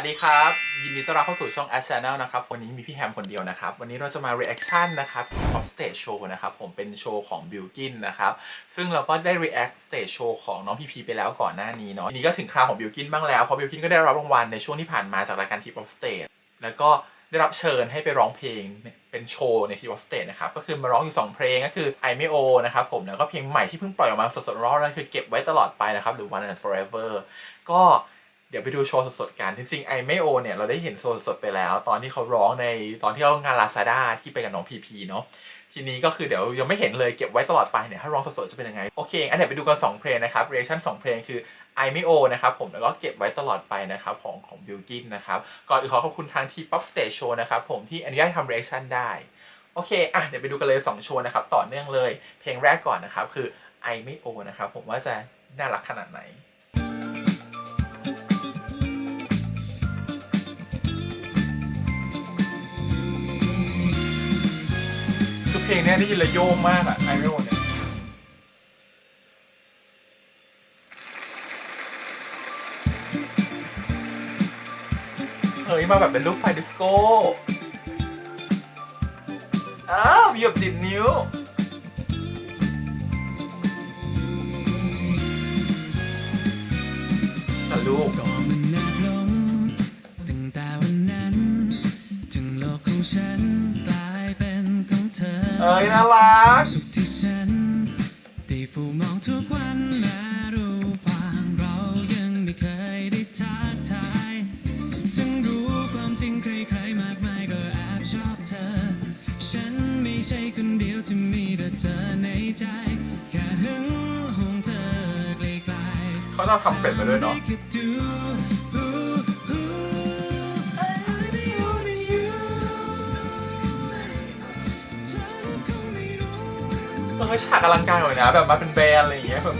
วัสดีครับ ยินดีต้อนรับเข้าสู่ช่อง a s Channel นะครับ วันนี้มีพี่แฮมคนเดียวนะครับ วันนี้เราจะมา reaction นะครับที่ Pop Stage Show นะครับ ผมเป็นโชว์ของ b i l k i n นะครับ ซึ่งเราก็ได้ react stage show ของน้องพีพีไปแล้วก่อนหน้านี้เนาะทีนี้ก็ถึงคราวของ b i l k i n บ้างแล้ว เพราะ b i l k i n ก็ได้รับรางวัลในช่วงที่ผ่านมาจากรายการ T Pop Stage แล้วก็ได้รับเชิญให้ไปร้องเพลงเป็นโชว์ใน T Pop Stage นะครับก็คือมาร้องอยู่ 2 เพลงก็คือ I ไม่โอนะครับผมแล้วก็เพลงใหม่ที่เพิ่งปล่อยออกมาสดๆร้อนๆเลยคือเก็บไว้ตลอดไปนะครับหรือ One and Forever ก็ เดี๋ยวไปดูโชว์สดๆกัน จริงๆไอไมโอเนี่ย เราได้เห็นโชว์สดๆไปแล้ว ตอนที่เขาร้องในตอนที่เขางานลาซาด้าที่ไปกับน้องพีพีเนาะทีนี้ก็คือเดี๋ยวยังไม่เห็นเลยเก็บไว้ตลอดไปเนี่ยถ้าร้องสดๆจะเป็นยังไง โอเคอันเดี๋ยวไปดูกัน 2 เพลงนะครับเรีแอคชั่น2เพลงคือไอไม่โอนะครับผมแล้วก็เก็บไว้ตลอดไปนะครับของของบิลกินนะครับก่อนอื่นขอขอบคุณทางที่ Pop Stage Show นะครับผมที่อนุญาตทำเรีแอคชั่นได้ โอเคอะเดี๋ยวไปดูกันเลย 2 โชว์นะครับต่อเนื่องเลย เพลงแรกก่อนนะครับคือ I ไม่โอนะครับผมว่าจะน่ารักขนาดไหน เพลงนี้ได้ยินและโยงมากอะไม่โอเนี่ยเฮ้ยมาแบบเป็นรูปไฟดิสโก้ อ้าวมีแบบดิดนิ้วอ่ลูก อเอ้ยน่ารัก สุขที่ฉันได้ฟูมองทุกวันแม้รูปร่างเรายังไม่เคยได้ทักทายจึงรู้ความจริงใครๆมากมายก็แอบชอบเธอ ฉันไม่ใช่คนเดียวที่มีแต่เธอในใจ แค่หึงห่วงเธอไกลๆเขาจะทำเป็ดมาด้วยเนาะ ออฉากอลังการเลยนะ แบบมาเป็นแบรนด์อะไรอย่างเงี้ยแบบ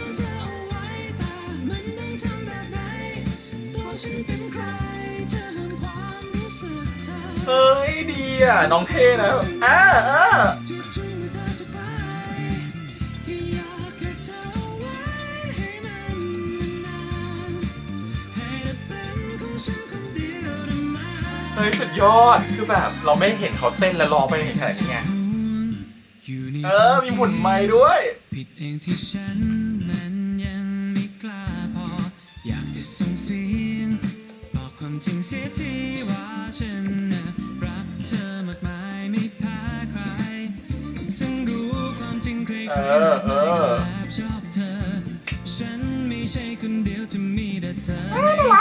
เฮ้ยดีอะ น้องเท่นะอ่าอ่าเฮ้ยสุดยอด คือแบบเราไม่เห็นเขาเต้นและร้องไปเห็นขนาดนี้ไง เออ มีหมุนไม้ด้วย ผิดเองที่ฉันมันยังไม่กล้าพอ อยากจะส่งเสียงบอกความจริงเสียทีว่าฉันน่ะรักเธอมากมายไม่แพ้ใครจึงรู้ความจริงใครๆเออเออ แอบชอบเธอ ฉันไม่ใช่คนเดียวที่มีแต่เธอในใจ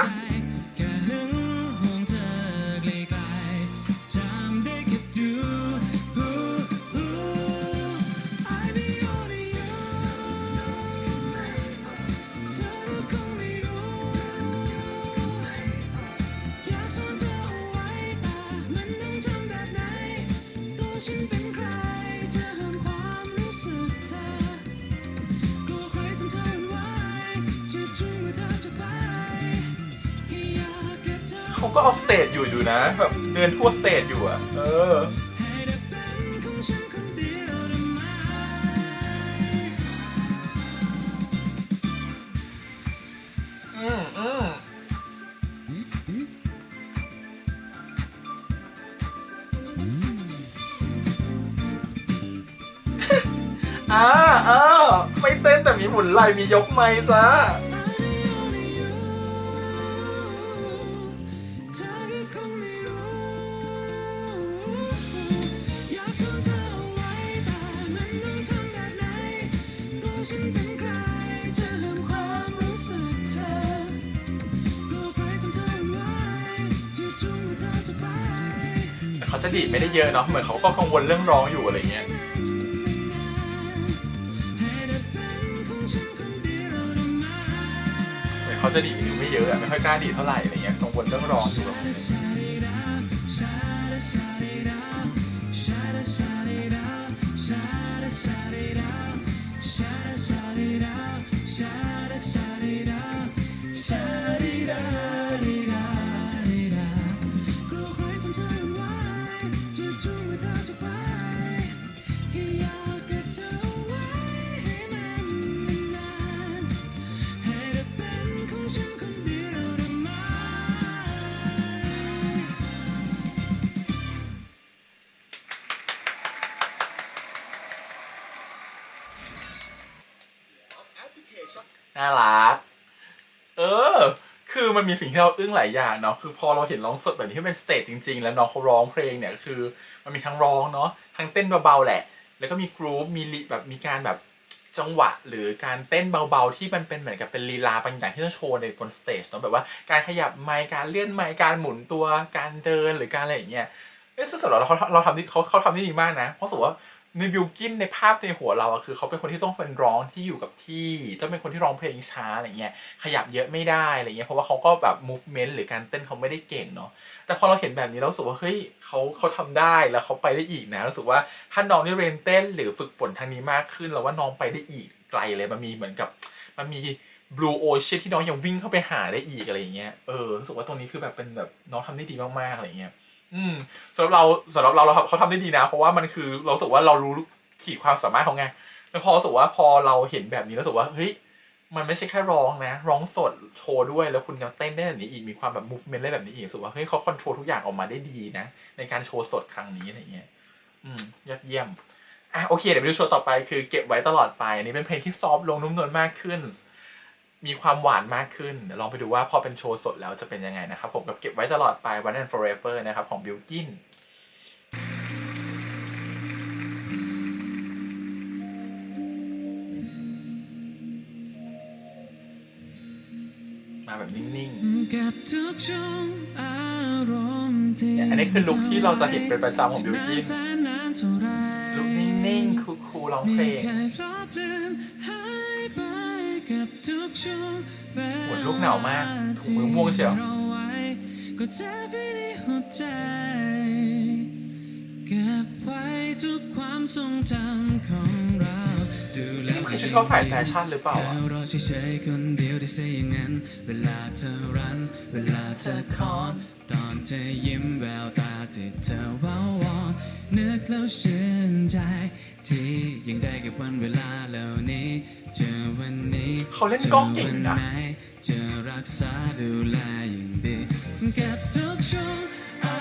ก็เอาสเตจอยู่อยู่นะแบบเดินทั่วสเตจอยู่อะเอออืมอืมอ่าเออไม่เต้นแต่มีหมุนไหลมียกไม้จ้า ฉันเป็นใครจะห้ามความรู้สึกเธอกลัวใครทำเธอหวั่นไหวจะจูงมือเธอจะไปแต่เขาจะดีดไม่ได้เยอะเนาะเหมือนเขาก็กังวลเรื่องร้องอยู่อะไรเงี้ย ให้ได้เป็นของฉันคนเดียวได้ไหม เหมือนเขาจะดีดนิ้วไม่เยอะอะไม่ค่อยกล้าดีดเท่าไหร่อะไรเงี้ยกังวลเรื่องร้องอยู่ให้ได้เป็น น่ารัก เออ คือมันมีสิ่งที่เราอึ้งหลายอย่างเนาะ คือพอเราเห็นร้องสดแบบที่เป็นสเตจจริง ๆ แล้วน้องเขาร้องเพลงเนี่ยคือ มันมีทั้งร้องเนาะ ทั้งเต้นเบาๆแหละ แล้วก็มีกรูฟมีลิแบบมีการแบบจังหวะหรือการเต้นเบาๆที่มันเป็นเหมือนกับเป็นลีลาบางอย่างที่ต้องโชว์ในบนสเตจเนาะแบบว่าการขยับไมค์การเลื่อนไมค์การหมุนตัวการเดินหรือการอะไรอย่างเงี้ยเอ้ยซึ่งสำหรับเราเขาเราทำที่เขาเขาทำได้ดีมากนะ เพราะรู้สึกว่า ในบิวกินในภาพในหัวเราอะคือเขาเป็นคนที่ต้องเป็นร้องที่อยู่กับที่ต้องเป็นคนที่ร้องเพลงช้าอะไรเงี้ยขยับเยอะไม่ได้อะไรเงี้ยเพราะว่าเขาก็แบบ movement หรือการเต้นเขาไม่ได้เก่งเนาะแต่พอเราเห็นแบบนี้เรารู้สึกว่าเฮ้ยเขาเขาทำได้แล้วเขาไปได้อีกนะรู้สึกว่าถ้าน้องได้เรียนเต้นหรือฝึกฝนทางนี้มากขึ้นเราว่าน้องไปได้อีกไกลเลยมันมีเหมือนกับมันมี blue ocean ที่น้องยังวิ่งเข้าไปหาได้อีกอะไรเงี้ยเออรู้สึกว่าตรงนี้คือแบบเป็นแบบน้องทำได้ดีมากๆอะไรเงี้ย อืมสำหรับเราสำหรับเราเราเขาทำได้ดีนะ เพราะว่ามันคือเราสึกว่าเรารู้ขีดความสามารถเขาไง แล้วพอรู้สึกว่าพอเราเห็นแบบนี้เรารู้สึกว่าเฮ้ยมันไม่ใช่แค่ร้องนะ ร้องสดโชว์ด้วยแล้วคุณยังเต้นได้แบบนี้อีกมีความแบบ movement ได้แบบนี้อีกรู้สึกว่าเฮ้ยเขาคอนโทรลทุกอย่างออกมาได้ดีนะ ในการโชว์สดครั้งนี้อะไรเงี้ยอืมยอดเยี่ยมอะโอเคเดี๋ยวไปดูโชว์ต่อไปคือเก็บไว้ตลอดไปอันนี้เป็นเพลงที่ซอฟลงนุ่มนวลมากขึ้น มีความหวานมากขึ้นเดี๋ยวลองไปดูว่าพอเป็นโชว์สดแล้วจะเป็นยังไงนะครับ ผมกับเก็บไว้ตลอดไป One and Forever นะครับ ของบิลกินมาแบบนิ่งๆกับทุกช่วงอารมณ์ที่เนี่ยอันนี้คือลุคที่เราจะเห็นเป็นประจำของบิวกิ้นแสนนานเท่าไรลุกนิ่งๆคูลๆร้องเพลไม่ง กับทุกช่วงเวโหลูกหนาวมากถุงมือม่วงเชียวที่ราไว้ก็เจ็บไปในหัวใจเก็บไว้ทุกความทรงจำของเราดูแลนี่มันคือชุดเข้าฝ่ายแฟชั่นหรือเปล่าอะแล้วรอเฉยๆคนเดียวได้เสียอย่างนั้น เวลาเธอรัน เวลาเธอคอน ตอนเธอยิ้มแววตาที่เธอว้าวอน นึกแล้วชื่นใจ ที่ยังได้กับวันเวลาเหล่านี้ เจอวันนี้เขาเล่นกล้องเก่งนะจอวัไหจะรักษาดูแลอย่างดีเก็บทุกช่วงอา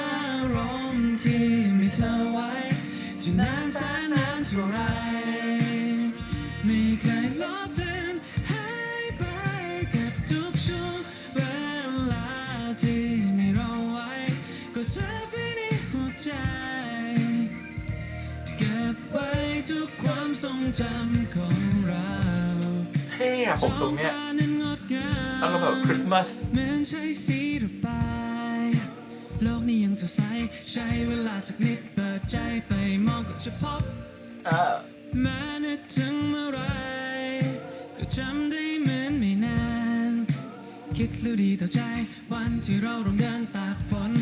รมณ์ที่มีเธอไว้จะนานแสนนานเท่าไร กความทรงจำของเราเท่อะผมทรงเนี้ยท้อฟ้านั้นงดงามอารมณ์แบบคริสต์มาสเหมือนใช้สีระบายโลกนี้ยังสดใสใช้เวลาสักนิดเปิดใจไปมองก็จะพบเออแม้นึกถึงเมื่อไรก็จำได้เหมือนไม่นานคิดรู้ดีต่อใจ วันที่เราต้องเดินตากฝน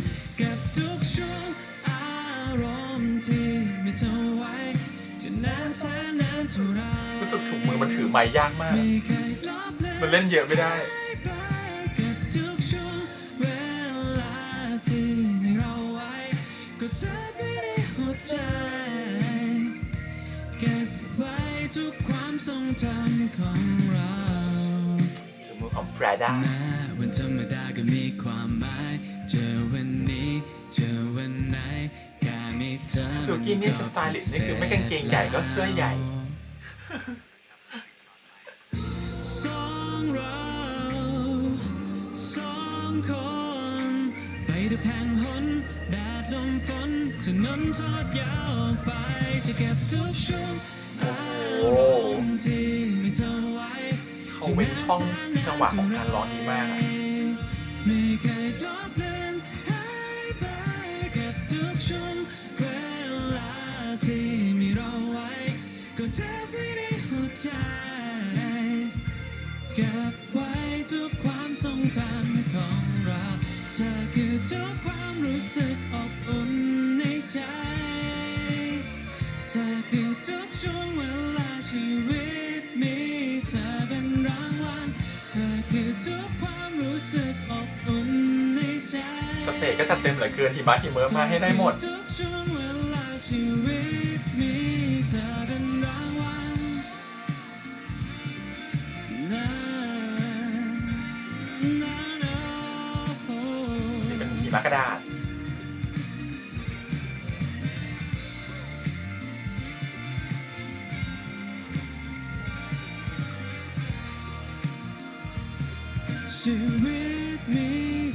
กับทุกช่วงอารมณ์ที่ไม่เท่าไว้ จะนานแสนนานเท่าไรรู้สึกถุงมือมันถือไม้ยากมาก ไม่เคยลบเลือนมันเล่นเยอะไม่ได้ ไปกับทุกช่วงเวลาที่มีเราไว้ ก็เธอไปในหัวใจ เก็บไว้ทุกความทรงจำของเรา ถุงมือของ Prada แม้วันธรรมดา บิลกิ้นนี่จะสไตลิสต์นี่คือไม่กางเกงใหญ่ก็เสื้อใหญ่ สองเราสองคนไปทุกแห่งหนแดดลมฝนถนนทอดยาวออกไปจะเก็บทุกช่วงอารมณ์ที่ไม่เท่าไว้เขาเว้นช่องจังหวะของการร้องดีมากอะ ไม่เคยลบเลือน สึกอบอุ่นในใจสเตจก็จัดเต็มเหลือเกินหิมะหิเมะมาให้ได้หมดเธอคือทุกช่วงเวลาชีวิตมีเธอเป็นรางวัลนะนะนะโอ้นี่เป็นหิมะกระดาษ ชีวิตมี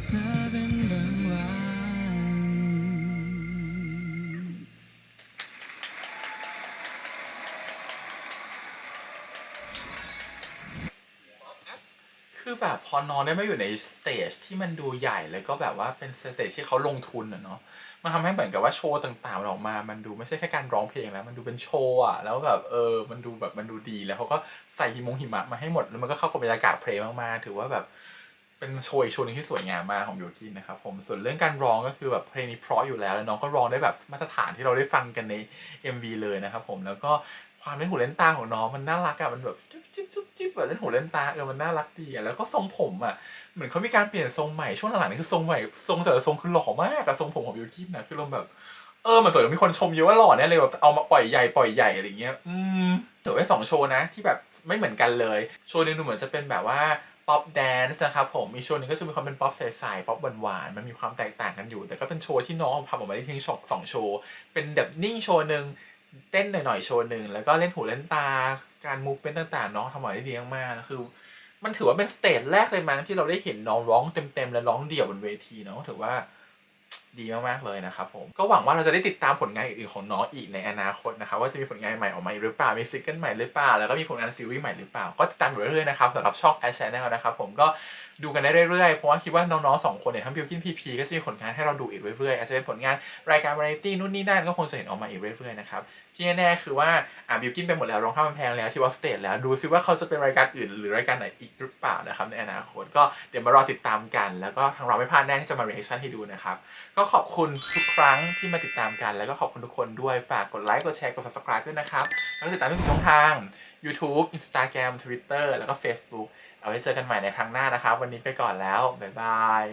เธอเป็นบางวันคือแบบพอน้องได้มาอยู่ในสเตจที่มันดูใหญ่แล้วก็แบบว่าเป็นสเตจที่เขาลงทุนอะเนาะมันทำให้เหมือนกับว่าโชว์ต่างๆมันออกมา มันดูไม่ใช่แค่การร้องเพลงแล้ว มันดูเป็นโชว์อะแล้วแบบเออ มันดูแบบมันดูดีแล้วเขาก็ใส่หิมงหิมะมาให้หมดแล้วมันก็เข้ากับบรรยากาศเพลงมากๆถือว่าแบบ เป็นโชว์อีกโชว์หนึงที่สวยงามมากของบิวกินนะครับผมส่วนเรื่องการร้องก็คือแบบเพลงนี้เพราะอยู่แล้วแล้วน้องก็ร้องได้แบบมาตรฐานที่เราได้ฟังกันใน MV เลยนะครับผมแล้วก็ความเล่นหูเล่นตาของน้องมันน่ารักอะมันแบบจิ๊บจิ๊บจิ๊บจิ๊บแบบเล่นหูเล่นตาเออมันน่ารักดีอะแล้วก็ทรงผมอะเหมือนเขามีการเปลี่ยนทรงใหม่ช่วงหลังๆนี่คือทรงใหม่ทรงแต่ละทรงคือหล่อมากอะทรงผมของบิวกินนะคือเราแบบเออเหมือนสวยมีคนชมเยอะว่าหล่อแน่เลยแบบเอามาปล่อยใหญ่ปล่อยใหญ่อะไรเงี้ยอืมถือไว้สองโชว์นะที่แบบไม่เหมือนกันเลย โชว์นึงดูเหมือนจะเป็นแบบว่า ป๊อปแดนซ์นะครับผมอีโชว์นึงก็จะมีความเป็นป๊อปใสๆป๊อปหวานๆมันมีความแตกต่างกันอยู่ แต่ก็เป็นโชว์ที่น้องทำออกมาได้เพียงสองโชว์ เป็นแบบนิ่งโชว์หนึ่งเต้นหน่อยๆโชว์หนึ่งแล้วก็เล่นหูเล่นตาการมูฟเมนต์ต่างๆน้องทำออกมาได้ดีมากๆคือมันถือว่าเป็นสเตจแรกเลยมั้งที่เราได้เห็นน้องร้องเต็มๆและร้องเดี่ยวบนเวทีเนาะถือว่า ดีมากๆเลยนะครับผมก็หวังว่าเราจะได้ติดตามผลงานอื่นๆของน้องอีกในอนาคตนะครับว่าจะมีผลงานใหม่ออกมาหรือเปล่ามีซิงเกิลใหม่หรือเปล่าแล้วก็มีผลงานซีรีส์ใหม่หรือเปล่าก็ติดตามอยู่เรื่อยๆนะครับสำหรับช่องแอชแนลนะครับผมก็ ดูกันได้เรื่อยๆ เพราะว่าคิดว่าน้องๆสองคนเนี่ยทั้งบิวกินพีพีก็จะมีผลงานให้เราดูอีกเรื่อยๆ อาจจะเป็นผลงานรายการวาไรตี้นู่นนี่นั่นก็คงจะเห็นออกมาอีกเรื่อยๆนะครับที่แน่ๆคือว่าอ่าบิวกินไปหมดแล้วร้องข้ามแพงแล้วที่วอสเตทแล้วดูซิว่าเขาจะเป็นรายการอื่น หรือรายการไหนอีกหรือเปล่านะครับในอนาคตก็เดี๋ยวมารอติดตามกัน แล้วก็ทางเราไม่พลาดแน่ที่จะมา reaction ให้ดูนะครับก็ขอบคุณทุกครั้งที่มาติดตามกัน แล้วก็ขอบคุณทุกคนด้วยฝากกดไลค์กดแชร์กด subscribe ด้วยนะครับแล้วก็ติดตามทุกช่องทาง YouTube Instagram Twitter แล้วก็ Facebook เอาไว้เจอกันใหม่ในครั้งหน้านะครับ วันนี้ไปก่อนแล้ว บ๊ายบาย